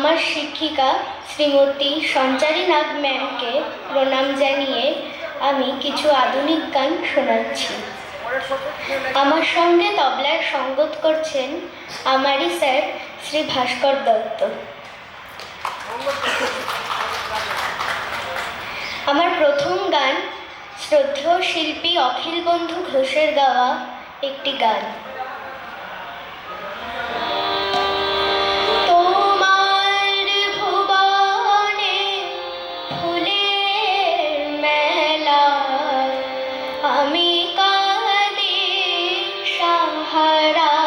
আমার শিক্ষিকা শ্রীমতী সঞ্চারী নাগ ম্যামকে প্রণাম জানিয়ে আমি কিছু আধুনিক গান শোনাচ্ছি। আমার সঙ্গে তবলায় সঙ্গত করছেন আমারই স্যার শ্রী ভাস্কর দত্ত। আমার প্রথম গান শ্রদ্ধেয় শিল্পী অখিল বন্ধু ঘোষের গাওয়া একটি গান। हरा